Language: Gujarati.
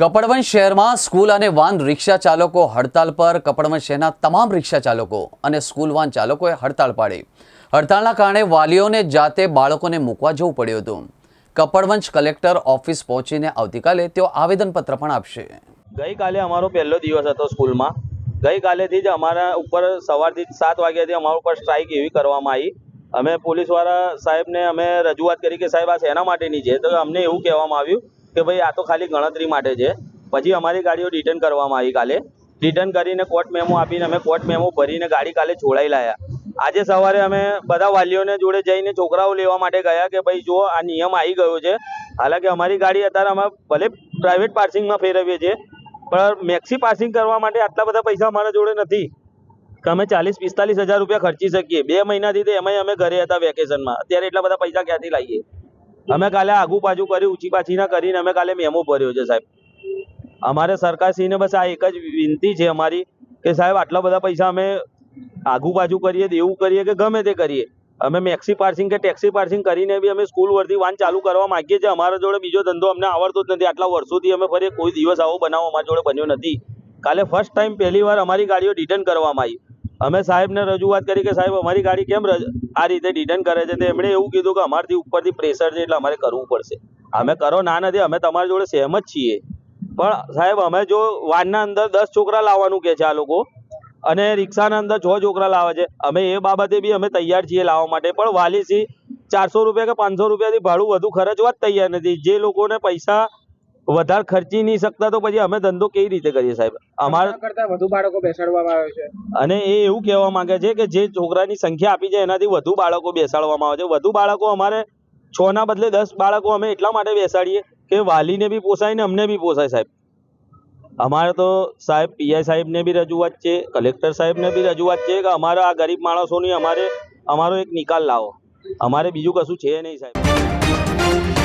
કપડવંજ શહેરમાં સ્કૂલ અને વાન રિક્ષા ચાલકો હડતાલ પર કપડવંશ શહેરના તમામ રિક્ષા ચાલકો અને સ્કૂલ વાન ચાલકોએ હડતાળ પાડી. હડતાળના કારણે વાલીઓને જાતે બાળકોને મૂકવા જવું પડ્યું હતું. કપડવંજ કલેક્ટર ઓફિસ પહોંચીને આવતીકાલે તેઓ આવેદનપત્ર પણ આપશે. ગઈકાલે અમારો પહેલો દિવસ હતો સ્કૂલમાં. ગઈકાલેથી જ અમારા ઉપર સવારથી સાત વાગ્યાથી અમારા ઉપર સ્ટ્રાઇક એવી કરવામાં આવી. અમે પોલીસવાળા સાહેબને અમે રજૂઆત કરી કે સાહેબ આ શેના માટેની છે? તો અમને એવું કહેવામાં આવ્યું કે ભાઈ, આ તો ખાલી ગણતરી માટે છે. પછી અમારી ગાડીઓ રિટર્ન કરવામાં આવી કાલે. રિટર્ન કરીને કોર્ટ મેમો આપીને અમે કોર્ટ મેમો ભરીને ગાડી કાલે છોડાઈ લાયા. આજે સવારે અમે બધા વાલીઓને જોડે જઈને છોકરાઓ લેવા માટે ગયા કે ભાઈ જો આ નિયમ આવી ગયો છે. હાલાકી અમારી ગાડી અત્યારે અમે ભલે પ્રાઇવેટ પાર્સિંગમાં ફેરવીએ છીએ, પણ મેક્સી પાર્સિંગ કરવા માટે આટલા બધા પૈસા અમારા જોડે નથી. કે અમે ચાલીસ, પિસ્તાલીસ હજાર રૂપિયા ખર્ચી શકીએ. બે મહિનાથી તો એમાંય અમે ઘરે હતા વેકેશનમાં અત્યારે એટલા બધા પૈસા ક્યાંથી લાવીએ? અમે કાલે આગુ પાછું કરી, ઊંચી પાછી ના કરીને અમે કાલે મેમો ભર્યો છે સાહેબ. અમારે સરકારશ્રીને બસ આ એક જ વિનંતી છે અમારી કે સાહેબ, આટલા બધા પૈસા અમે આગુ પાછું કરીએ દેવું કરીએ કે ગમે તે કરીએ. અમે મેક્સી પાર્સિંગ કે ટેક્સી પાર્સિંગ કરીને બી અમે સ્કૂલ વર્ધી વાન ચાલુ કરવા માંગીએ છીએ. અમારા જોડે બીજો ધંધો અમને આવડતો જ નથી. આટલા વર્ષોથી અમે ફરી કોઈ દિવસ આવો બનાવો અમારા જોડે બન્યો નથી. કાલે ફર્સ્ટ ટાઈમ પહેલી વાર અમારી ગાડીઓ રિટર્ન કરવામાં આવી. અમે સાહેબને રજૂઆત કરી કે સાહેબ, અમારી ગાડી કેમ આ રીતે ડિટેન કરે છે? તો એમણે એવું કીધું કે અમારથી ઉપરથી પ્રેશર છે એટલે અમારે કરવું પડશે. અમે કરો ના નથી, અમે તમારી જોડે સહેમત છીએ. પણ સાહેબ, અમે જો વાનના અંદર દસ છોકરા લાવવાનું કે છે આ લોકો, અને રિક્ષાના અંદર છ છોકરા લાવે છે, અમે એ બાબતે બી અમે તૈયાર છીએ લાવવા માટે. પણ વાલીસી ચારસો રૂપિયા કે પાંચસો રૂપિયાથી ભાડું વધુ ખર્ચવા જ તૈયાર નથી. જે લોકોને પૈસા વધારે ખર્ચી નહીં શકતા તો પછી અમે ધંધો કેવી રીતે કરીએ સાહેબ? અમારા કરતા વધુ બાળકો બેસાડવામાં આવે છે. અને એ એવું કહેવા માંગે છે કે જે છોકરાની સંખ્યા આપી છે એનાથી વધુ બાળકો બેસાડવામાં આવે છે. વધુ બાળકો અમારે છ ના બદલે દસ બાળકો અમે એટલા માટે બેસાડીએ કે વાલીને બી પોસાય ને અમને બી પોસાય સાહેબ. અમારે તો સાહેબ પીઆઈ સાહેબને બી રજૂઆત છે કલેક્ટર સાહેબને બી રજૂઆત છે કે અમારા આ ગરીબ માણસોની અમારે અમારો એક નિકાલ લાવો. અમારે બીજું કશું છે નહીં સાહેબ.